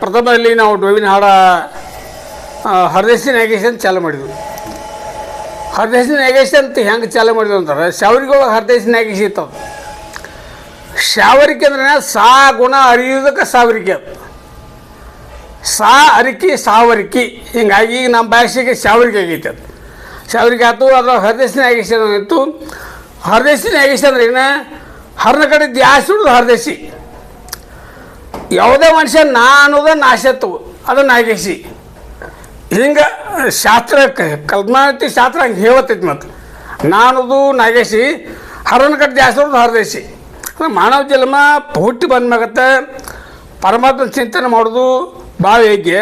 ಪ್ರಥಮದಲ್ಲಿ ನಾವು ಡೋವಿನ ಹಾಡ ಹರದೇಶಿ ನಾಗೇಶ್ ಅಂತ ಚಾಲು ಮಾಡಿದ್ವಿ. ಹರದೇಶಿ ನಾಗೇಶ್ ಅಂತ ಹೆಂಗೆ ಚಾಲು ಮಾಡಿದ್ವಿ ಅಂತಾರೆ ಶಾವರಿಗೊಳಗೆ ಹರದೇಶಿ ನಾಗೇಶ್ ಇತ್ತು ಶಾವರಿಕೆ ಅಂದ್ರೆ ಸಾ ಗುಣ ಅರಿಯೋದಕ್ಕೆ ಸಾವರಿಕೆ ಅದು. ಸಾ ಅರಿಕೆ ಸಾವರಿಕೆ. ಹಿಂಗಾಗಿ ಈಗ ನಮ್ಮ ಭಾಷೆಗೆ ಶಾವರಿಕೆ ಆಗೈತೆ ಅದು. ಶಾವರಿಕೆ ಆಯ್ತು ಅದರ ಹರದೇಶಿ ನಾಗೇಶ್ ಇತ್ತು. ಹರದೇಶಿ ನಾಗೇಶ್ ಅಂದ್ರೆ ಏನ? ಹರನ ಕಡೆ ದ್ಯಾಸ್ ಹರದೇಶಿ. ಯಾವುದೇ ಮನುಷ್ಯ ನಾ ಅನ್ನೋದ ನಾಶತ್ವ, ಅದು ನಾಗೇಶಿ. ಹಿಂಗೆ ಶಾಸ್ತ್ರ ಕ- ಕಲ್ಪನಾತಿ ಶಾಸ್ತ್ರ ಹಂಗೆ ಹೇಳತೈತಿ ಮತ್ತು. ನಾನದು ನಾಗೇಶಿ ಕಟ್ಟಿ ಜಾಸ್ತಿ ಹಿಡಿದು ಹರದೇಶಿ ಮಾನವ ಜನ್ಮ ಹುಟ್ಟಿ ಬಂದ್ಮಾಗತ್ತೆ ಪರಮಾತ್ಮ ಚಿಂತನೆ ಮಾಡೋದು ಭಾವ ಹೇಗೆ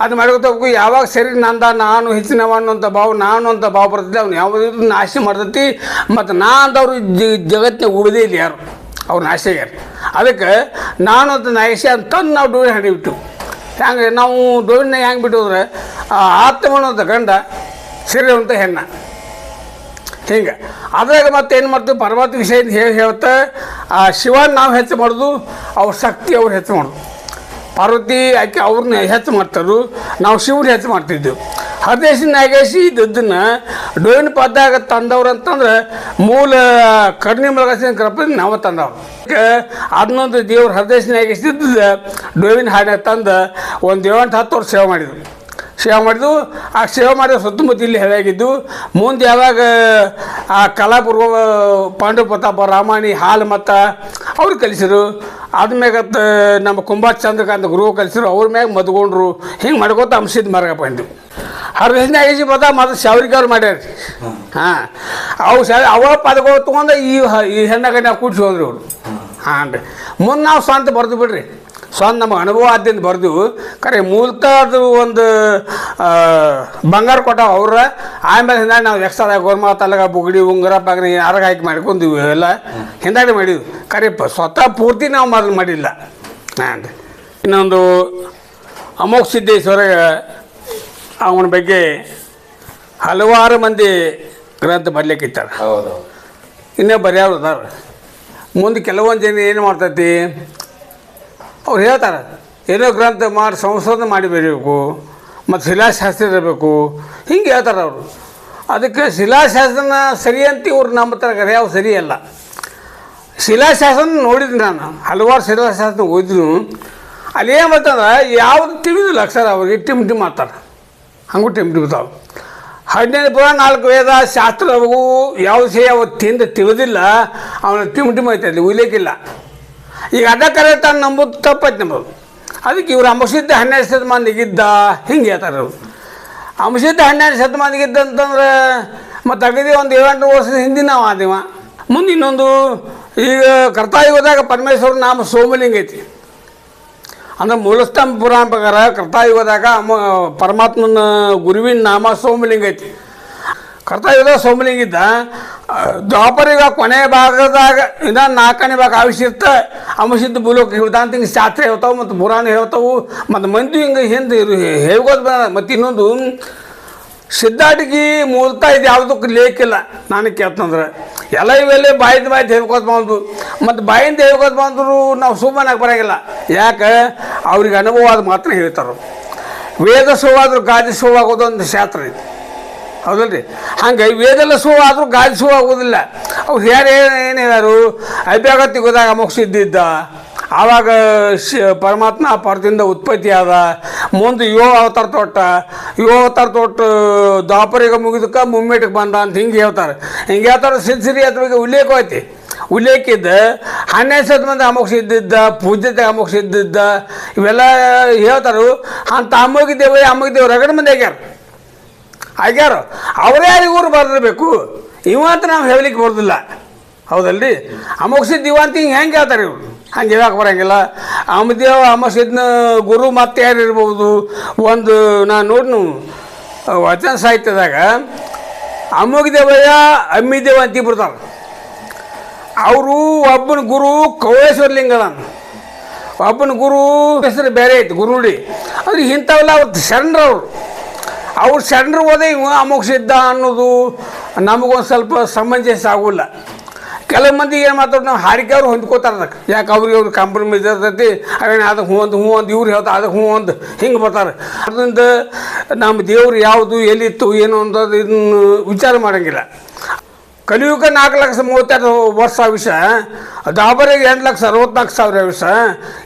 ಅದು ಮಾಡ್ಕೊತಬೇಕು ಯಾವಾಗ ಸರಿ ನಂದ ನಾನು ಹೆಚ್ಚಿನವ ಅನ್ನೋಂಥ ಭಾವ, ನಾನು ಅಂತ ಭಾವ ಬರ್ತದೆ ಅವ್ನು ಯಾವುದೂ ನಾಶ ಮಾಡ್ತೈತಿ. ಮತ್ತು ನಾ ಅಂತವ್ರು ಜಗತ್ತಿನ ಉಳಿದೇ ಇಲ್ಲ ಯಾರು. ಅವ್ರು ನಾಶ ಆಗ್ಯಾರ. ಅದಕ್ಕೆ ನಾನು ಅಂತ ಐಸಿ ಅಂತಂದು ನಾವು ಡೋಳಿ ಹಿಡಿಬಿಟ್ಟು. ಹ್ಯಾಂಗೆ ನಾವು ಡೋಳಿನ ಹೆಂಗೆ ಬಿಟ್ಟಿದ್ರೆ, ಆ ಆತ್ಮನಂತ ಗಂಡ ಸಿರಿವಂತ ಹೆಣ್ಣ. ಹಿಂಗೆ. ಅದ್ರಾಗ ಮತ್ತೆ ಏನು ಮಾಡ್ತೀವಿ? ಪರಮಾತ್ಮ ವಿಷಯ ಹೇಳಿ ಹೇಳ್ತಾ, ಆ ಶಿವನ ನಾವು ಹೆಚ್ಚು ಮಾಡೋದು, ಅವ್ರ ಶಕ್ತಿ ಅವ್ರು ಹೆಚ್ಚು ಮಾಡೋದು. ಪಾರ್ವತಿ ಆಕೆ ಅವ್ರನ್ನ ಹೆಚ್ಚು ಮಾಡ್ತಾರು ನಾವು ಶಿವನ ಹೆಚ್ಚು ಮಾಡ್ತಿದ್ದೆವು. ಹರದೇಶಿ ನಾಗೇಶಿ ಇದ್ದದ್ದನ್ನು ಡೋವಿನ ಪದ್ಯಾಗ ತಂದವ್ರು ಅಂತಂದ್ರೆ ಮೂಲ ಕರ್ಣಿ ಮಲಗಸಿನ ಕೃಪದಿಂದ ನಾವು ತಂದವ್ರು. ಅದನ್ನೊಂದು ದೇವ್ರ ಹರದೇಶಿ ನಾಗೇಶಿ ಇದ್ದದ್ದು ಡೋವಿನ ಹಾಡಿನ ತಂದು ಒಂದು ಏಳೆಂಟು ಹತ್ತು ವರ್ಷ ಸೇವೆ ಮಾಡಿದ್ರು. ಸೇವೆ ಮಾಡಿದ್ವು ಆ ಸೇವೆ ಮಾಡಿದ ಸುತ್ತಮುತ್ತ ಇಲ್ಲಿ ಹೇಳಾಗಿದ್ದು ಮುಂದೆ ಯಾವಾಗ ಆ ಕಲಾಪುರ ಪಾಂಡು ಪ್ರತಾಪ ರಾಮಾಣಿ ಹಾಲು ಮತ್ತು ಅವ್ರು ಕಲಿಸಿರು ಆದ್ಮ್ಯಾಗ ನಮ್ಮ ಕುಂಬಾರ್ ಚಂದ್ರಕಾಂತ ಗುರು ಕಲಿಸಿದ್ರು. ಅವ್ರ ಮ್ಯಾಗ ಮದ್ಕೊಂಡ್ರು ಹಿಂಗೆ ಮಾಡ್ಕೋತ ಅಂಶದ ಮಾರ್ಗ ಬಂದು ಐಜಿ ಪದ ಮತ್ತು ಶಾವರಿಕೆ ಅವ್ರು ಮಾಡ್ಯಾರ. ಹಾಂ. ಅವು ಶಾ ಅವ ಪದಗಳು ತೊಗೊಂಡು ಈ ಈ ಹೆಣ್ಣಗಣ್ಣ ಕೂಡ್ಸಿ ಹೋದ್ರಿ ಅವರು. ಹಾಂ ರೀ ಮುಂದೆ ನಾವು ಸ್ವಂತ ಬರ್ದು ಬಿಡ್ರಿ. ಸ್ವಂತ ನಮಗೆ ಅನುಭವ ಆದ್ಯಂತ ಬರ್ದು ಕರೆ ಮೂಲತಃ ಅದು ಒಂದು ಬಂಗಾರ ಕೊಟ್ಟಾವ ಅವ್ರ, ಆಮೇಲೆ ಹಿಂದಾಡಿ ನಾವು ಎಕ್ಸ್ಟ್ರಾ ಗೋರ್ಮಾ ತಲಗ ಬುಗಡಿ, ಉಂಗುರ ಪಗಡಿ ಅರಗ ಹಾಕಿ ಮಾಡ್ಕೊಂಡಿವಿ ಎಲ್ಲ ಹಿಂದಾಡಿ ಮಾಡಿದ್ವಿ. ಕರೆ ಸ್ವತಃ ಪೂರ್ತಿ ನಾವು ಮೊದಲು ಮಾಡಿಲ್ಲ. ಹಾಂ ರೀ ಇನ್ನೊಂದು ಅಮೋಘ ಸಿದ್ದೇಶ್ವರ ಅವನ ಬಗ್ಗೆ ಹಲವಾರು ಮಂದಿ ಗ್ರಂಥ ಬರಲಿಕ್ಕಿದ್ದಾರೆ ಹೌದು. ಇನ್ನೇ ಬರ್ಯಾವ್ರು ಅದಾರ. ಮುಂದೆ ಕೆಲವೊಂದು ಜನ ಏನು ಮಾಡ್ತೈತಿ ಅವ್ರು ಹೇಳ್ತಾರೆ ಏನೋ ಗ್ರಂಥ ಮಾಡಿ ಸಂಶೋಧನೆ ಮಾಡಿ ಬರೀಬೇಕು ಮತ್ತು ಶಿಲಾಶಾಸ್ತ್ರ ಇರಬೇಕು ಹಿಂಗೆ ಹೇಳ್ತಾರೆ ಅವರು. ಅದಕ್ಕೆ ಶಿಲಾಶಾಸ್ತ್ರನ ಸರಿ ಅಂತ ಇವ್ರು ನಂಬ್ತಾರೆ ಕರೆ ಸರಿ ಸರಿಯಲ್ಲ ಶಿಲಾಶಾಸ್ತ್ರ ನೋಡಿದ್ದೀನಿ ನಾನು ಹಲವಾರು ಶಿಲಾಶಾಸ್ತ್ರ ಓದಿದ್ರು ಅಲ್ಲಿ ಏನು ಮಾಡ್ತಾರೆ ಯಾವುದು ತಿಳಿದಿಲ್ಲ ಅಕ್ಷರ ಅವ್ರಿಗೆ ಟಿಮ್ ಟಿಮ್ ಮಾಡ್ತಾರೆ. ಹಂಗೂ ಟಿಮ್ ಬಿಡ್ತಾವೆ ಹದಿನೈದು ಪುರ ನಾಲ್ಕು ವೇದ ಶಾಸ್ತ್ರವು ಯಾವ ವಿಷಯ ತಿಂದು ತಿಳಿದಿಲ್ಲ, ಅವನ ಟಿಮ್ ಟಿಮ್ ಐತೆ ಅಲ್ಲಿ ಉಲ್ಲೇಖಿಲ್ಲ ಈಗ ಅದ ಕರೆ ತಾನು ನಂಬುದು ತಪ್ಪೈತೆ ನಂಬೋದು ಅದಕ್ಕೆ ಇವರು ಅಂಬಸಿದ್ದ ಹನ್ನೆರಡು ಶತಮಾನಿಗಿದ್ದ ಹಿಂಗೆ ಹೇಳ್ತಾರೆ ಅವರು ಅಂಬಸಿದ್ದ ಹನ್ನೆರಡು ಶತಮಾನಿಗಿದ್ದ ಅಂತಂದ್ರೆ, ಮತ್ತು ಅಗದಿ ಒಂದು ಏಳೆಂಟು ವರ್ಷದ ಹಿಂದಿನ ಆದಿವ ಮುಂದೆ ಇನ್ನೊಂದು, ಈಗ ಕರ್ತಾಯುಗದಾಗ ಪರಮೇಶ್ವರ ನಾಮ ಸೋಮಲಿಂಗ ಐತಿ. ಅಂದ್ರೆ ಮೂಲಸ್ತಂ ಪುರಾಣ ಪ್ರಕಾರ ಕರ್ತಾಯುಗದಾಗ ಅಮ್ಮ, ಪರಮಾತ್ಮನ ಗುರುವಿನ ನಾಮ ಸೋಮಲಿಂಗ ಐತಿ. ಕರ್ತಾಯುಗ ಸೋಮಲಿಂಗ ಇದ್ದ ದ್ವಾಪರಿಗ ಕೊನೆ ಭಾಗದಾಗ ಇನ್ನ ನಾಲ್ಕನೇ ಭಾಗ ಆವಿಷಿರ್ತ ಅಮಸಿದ್ದ ಬುಲೋಕ ಅಂತ ಶಾಸ್ತ್ರ ಹೇಳ್ತಾವೆ ಮತ್ತು ಪುರಾಣ ಹೇಳ್ತಾವು. ಮತ್ತು ಮಂದಿ ಹಿಂಗೆ ಹಿಂದೆ ಹೇಳ್ಕೋದು ಬಂದ ಮತ್ತು ಇನ್ನೊಂದು ಸಿದ್ಧಾಟಿಗೆ ಮೂಲತಃ ಇದು ಯಾವುದಕ್ಕೂ ಲೇಕಿಲ್ಲ ನಾನು ಕೇಳ್ತಂದ್ರೆ ಎಲ್ಲ ಇವೆಲ್ಲ ಬಾಯಿಂದ ಬಾಯಿ ಹೇಳ್ಕೋತ ಬಂದು ಮತ್ತು ಬಾಯಿಂದ ಹೇಳ್ಕೋತ ಬಂದ್ರು ನಾವು ಸುಮ್ಮನಾಗಿ ಬರೋಂಗಿಲ್ಲ. ಯಾಕೆ? ಅವ್ರಿಗೆ ಅನುಭವ ಮಾತ್ರ ಹೇಳ್ತಾರೆ ವೇದ ಸುವಾದ್ರು ಗಾದಿ ಸುವಾಗೋದು ಒಂದು ಶಾಸ್ತ್ರ ಇದೆ. ರೀ ಹಂಗೆ ವೇದೆಲ್ಲ ಸುವ ಆದರೂ ಗಾದಿ ಸುವಾಗೋದಿಲ್ಲ. ಅವ್ರು ಯಾರು ಏನು ಅಭ್ಯಾಗತಿ ಹೋದಾಗ ಮುಗಿಸಿದ್ದಿದ್ದ ಆವಾಗ ಶ ಪರಮಾತ್ಮ ಪರದಿಂದ ಉತ್ಪತ್ತಿ ಆದ ಮುಂದೆ ಯೋ ಅವತಾರ ತೊಟ್ಟ, ಯೋ ಅವತಾರ ತೊಟ್ಟು ದಾಪರಿಗೆ ಮುಗಿದಕ್ಕೆ ಮುಮ್ಮೆಟ್ಟಿಗೆ ಬಂದ ಅಂತ ಹಿಂಗೆ ಹೇಳ್ತಾರೆ. ಹಿಂಗೆ ಹೇಳ್ತಾರೆ ಸಿರಿ ಅದ್ರ ಬಗ್ಗೆ ಉಲ್ಲೇಖ ಐತಿ. ಉಲ್ಲೇಖ ಇದ್ದ ಶತ ಮಂದಿ ಅಮೋಕ್ಷ ಪೂಜ್ಯತೆ ಅಮೋಕ್ಷ ಇದ್ದಿದ್ದ ಇವೆಲ್ಲ ಹೇಳ್ತಾರು. ಅಂತ ಅಮ್ಮಗಿದ್ದೇವೆ ದೇವ್ರು ರಗಡ ಮಂದಿ ಆಗ್ಯಾರ. ಆಗ್ಯಾರ. ಅವರೇ ಇವ್ರು ಬರ್ದಿರ್ಬೇಕು. ಇವಂತ ನಾವು ಹೇಳಲಿಕ್ಕೆ ಬರೋದಿಲ್ಲ. ಹೌದಲ್ರಿ? ಅಮೋಕ್ಷಿದ್ದ ಇವ ಅಂತ ಹಿಂಗೆ ಹೆಂಗೆ ಹೇಳ್ತಾರೆ ಇವರು. ಹಂಗೆ ಹೇಳಕ್ಕೆ ಬರೋಂಗಿಲ್ಲ. ಅಮದೇವ ಅಮಸಿದ್ನ ಗುರು ಮತ್ತೆ ಯಾರು ಇರ್ಬೋದು? ಒಂದು ನಾನು ನೋಡ್ನು, ವಚನ ಸಾಹಿತ್ಯದಾಗ ಅಮ್ಮಗಿದೇವಯ್ಯ ಅಮ್ಮಿದೇವ ಅಂತ ಇಬ್ಬಿರ್ತಾರೆ ಅವರು ಒಬ್ಬನ ಗುರು ಕೌಳೇಶ್ವರ ಲಿಂಗದಾನ ಒಬ್ಬನ ಗುರು ಹೆಸರು ಬೇರೆ ಐತೆ ಗುರುಡಿ ಅಂದ್ರೆ ಇಂಥವೆಲ್ಲ ಅವ್ರು ಶರಣರವ್ರು ಅವ್ರು. ಶರಣರು ಹೋದೆ ಇವ ಅಮೋಕ್ಷ ಅನ್ನೋದು ನಮಗೊಂದು ಸ್ವಲ್ಪ ಸಮಂಜಸ ಆಗೋಲ್ಲ. ಕೆಲವು ಮಂದಿ ಏನು ಮಾತಾಡೋದು ನಾವು ಹಾರಿಕೆ ಅವ್ರು ಹೊಂದ್ಕೋತಾರೆ ಅದಕ್ಕೆ. ಯಾಕೆ ಅವ್ರಿಗೆ ಅವ್ರ ಕಾಂಪ್ರಮೈಸ್ ಇರ್ತೈತಿ? ಅವೇನು ಅದಕ್ಕೆ ಹ್ಞೂ ಒಂದು ಹ್ಞೂ ಒಂದು ಇವ್ರು ಹೇಳ್ತಾರೆ ಅದಕ್ಕೆ ಹ್ಞೂ ಒಂದು ಹಿಂಗೆ ಬರ್ತಾರೆ. ಅದರಿಂದ ನಮ್ಮ ದೇವ್ರು ಯಾವುದು, ಎಲ್ಲಿತ್ತು, ಏನು ಅಂತ ಇದನ್ನು ವಿಚಾರ ಮಾಡೋಂಗಿಲ್ಲ. ಕಲಿಯುಗ ನಾಲ್ಕು ಲಕ್ಷ ಮೂವತ್ತೆರಡು ವರ್ಷ ವಿಷ ದಾಬರಿಗೆ ಎಂಟು ಲಕ್ಷ ಅರವತ್ನಾಲ್ಕು ಸಾವಿರ ವಿಷ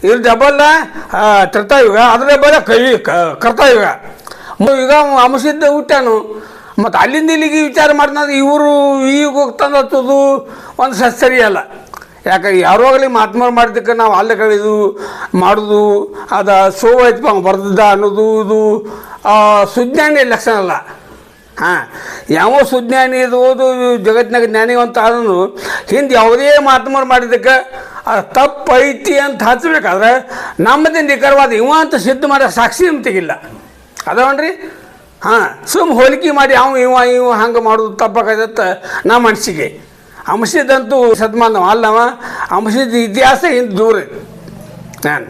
ಇದು ಡಬಲ್ ತ್ರೇತಾಯುಗ. ಅದರ ಬರೆ ಕಲಿ ಕರ್ತಾಯುಗ. ಈಗ ಅಂಶಿದ್ದ ಹುಟ್ಟಾನು ಮತ್ತು ಅಲ್ಲಿಂದ ಇಲ್ಲಿಗೆ ವಿಚಾರ ಮಾಡಿದ್ರೆ ಇವರು ಈಗ ಹೋಗ್ತಂದು ಹಚ್ಚೋದು ಒಂದು ಸರಿಯಲ್ಲ ಯಾಕೆ ಆಗಲಿ ಮಾತ್ಮಾರು ಮಾಡಿದ್ದಕ್ಕೆ ನಾವು ಅಲ್ಲ ಕಳೆದು ಮಾಡೋದು, ಅದು ಸೋವ ಐತಪ್ಪ ಬರ್ದಿದ್ದ ಅನ್ನೋದು, ಇದು ಸುಜ್ಞಾನಿ ಲಕ್ಷಣ ಅಲ್ಲ. ಹಾಂ, ಯಾವ ಸುಜ್ಞಾನಿ ಇದು ಓದು ಜಗತ್ತಿನಾಗ ಜ್ಞಾನಿವಂತ ಆದ್ರೂ ಹಿಂದೆ ಯಾವುದೇ ಮಾತ್ಮಾರು ಮಾಡಿದ್ದಕ್ಕೆ ತಪ್ಪು ಐತಿ ಅಂತ ಹಚ್ಚಬೇಕಾದ್ರೆ ನಮ್ಮದೇ ನಿಖರವಾದ ಇವ ಅಂತ ಸಿದ್ಧ ಮಾಡೋ ಸಾಕ್ಷಿ ತೆಗಿಲ್ಲ ಅದಾವನ್ರಿ? ಹಾಂ ಸುಮ್ಮ ಹೋಲಿಕೆ ಮಾಡಿ ಅವ ಇವ ಇವ ಹಂಗೆ ಮಾಡೋದು ತಪ್ಪಾಗತ್ತ ನಮ್ಮ ಮನಸ್ಸಿಗೆ. ಅಂಶದಂತೂ ಸದ್ಮಾನವ, ಅಲ್ಲವ ಅಂಶದ ಇತಿಹಾಸ ಹಿಂದೆ ದೂರ. ನಾನು.